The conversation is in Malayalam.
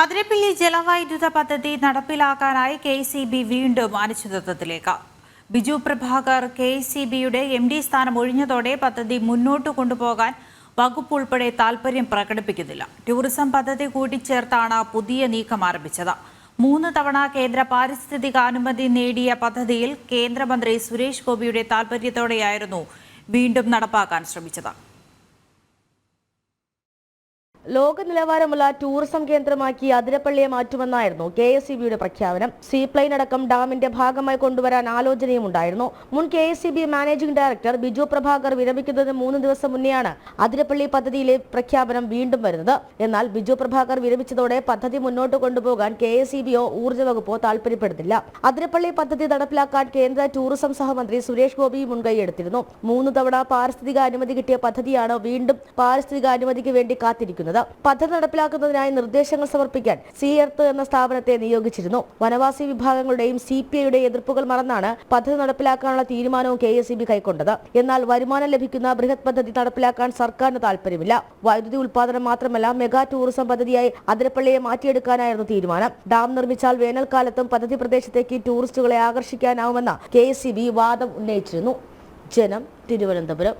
അതിരപ്പള്ളി ജലവൈദ്യുത പദ്ധതി നടപ്പിലാക്കാനായി കെ സി ബി വീണ്ടും അനിശ്ചിതത്വത്തിലേക്ക്. ബിജു പ്രഭാകർ കെ സി ബിയുടെ എം ഡി സ്ഥാനം ഒഴിഞ്ഞതോടെ പദ്ധതി മുന്നോട്ട് കൊണ്ടുപോകാൻ വകുപ്പ് ഉൾപ്പെടെ താൽപര്യം പ്രകടിപ്പിക്കുന്നില്ല. ടൂറിസം പദ്ധതി കൂട്ടിച്ചേർത്താണ് പുതിയ നീക്കം ആരംഭിച്ചത്. മൂന്ന് തവണ കേന്ദ്ര പാരിസ്ഥിതിക അനുമതി നേടിയ പദ്ധതിയിൽ കേന്ദ്രമന്ത്രി സുരേഷ് ഗോപിയുടെ താൽപ്പര്യത്തോടെയായിരുന്നു വീണ്ടും നടപ്പാക്കാൻ ശ്രമിച്ചത്. ലോക നിലവാരമുള്ള ടൂറിസം കേന്ദ്രമാക്കി അതിരപ്പള്ളിയെ മാറ്റുമെന്നായിരുന്നു കെ എസ് ബിയുടെ പ്രഖ്യാപനം. സീ സീപ്ലെയിൻ അടക്കം ഡാമിന്റെ ഭാഗമായി കൊണ്ടുവരാൻ ആലോചനയും ഉണ്ടായിരുന്നു. മുൻ K S B managing director Biju Prabhakar വിരമിക്കുന്നതിന് മൂന്ന് ദിവസം മുന്നെയാണ് അതിരപ്പള്ളി പദ്ധതിയിലെ പ്രഖ്യാപനം വീണ്ടും വരുന്നത്. എന്നാൽ ബിജു പ്രഭാകർ വിരമിച്ചതോടെ പദ്ധതി മുന്നോട്ട് കൊണ്ടുപോകാൻ കെ എസ് ബിയോ ഊർജ വകുപ്പോ താൽപര്യപ്പെടുന്നില്ല അതിരപ്പള്ളി പദ്ധതി നടപ്പിലാക്കാൻ കേന്ദ്ര ടൂറിസം സഹമന്ത്രി സുരേഷ് ഗോപി മുൻകൈയെടുത്തിരുന്നു മൂന്ന് തവണ പാരിസ്ഥിതിക അനുമതി കിട്ടിയ പദ്ധതിയാണ് വീണ്ടും പാരിസ്ഥിതിക അനുമതിക്ക് വേണ്ടി കാത്തിരിക്കുന്നത്. പദ്ധതി നടപ്പിലാക്കുന്നതിനായി നിർദ്ദേശങ്ങൾ സമർപ്പിക്കാൻ സി എർത്ത് എന്ന സ്ഥാപനത്തെ നിയോഗിച്ചിരുന്നു. വനവാസി വിഭാഗങ്ങളുടെയും സി പി ഐയുടെ എതിർപ്പുകൾ മറന്നാണ് പദ്ധതി നടപ്പിലാക്കാനുള്ള തീരുമാനവും കെ എസ് കൈക്കൊണ്ടത്. എന്നാൽ വരുമാനം ലഭിക്കുന്ന ബൃഹത് പദ്ധതി നടപ്പിലാക്കാൻ സർക്കാരിന് താല്പര്യമില്ല വൈദ്യുതി ഉൽപാദനം മാത്രമല്ല മെഗാ ടൂറിസം പദ്ധതിയായി അതിരപ്പള്ളിയെ മാറ്റിയെടുക്കാനായിരുന്നു തീരുമാനം. ഡാം നിർമ്മിച്ചാൽ വേനൽക്കാലത്തും പദ്ധതി പ്രദേശത്തേക്ക് ടൂറിസ്റ്റുകളെ ആകർഷിക്കാനാവുമെന്ന കെ വാദം ഉന്നയിച്ചിരുന്നു. ജനം തിരുവനന്തപുരം.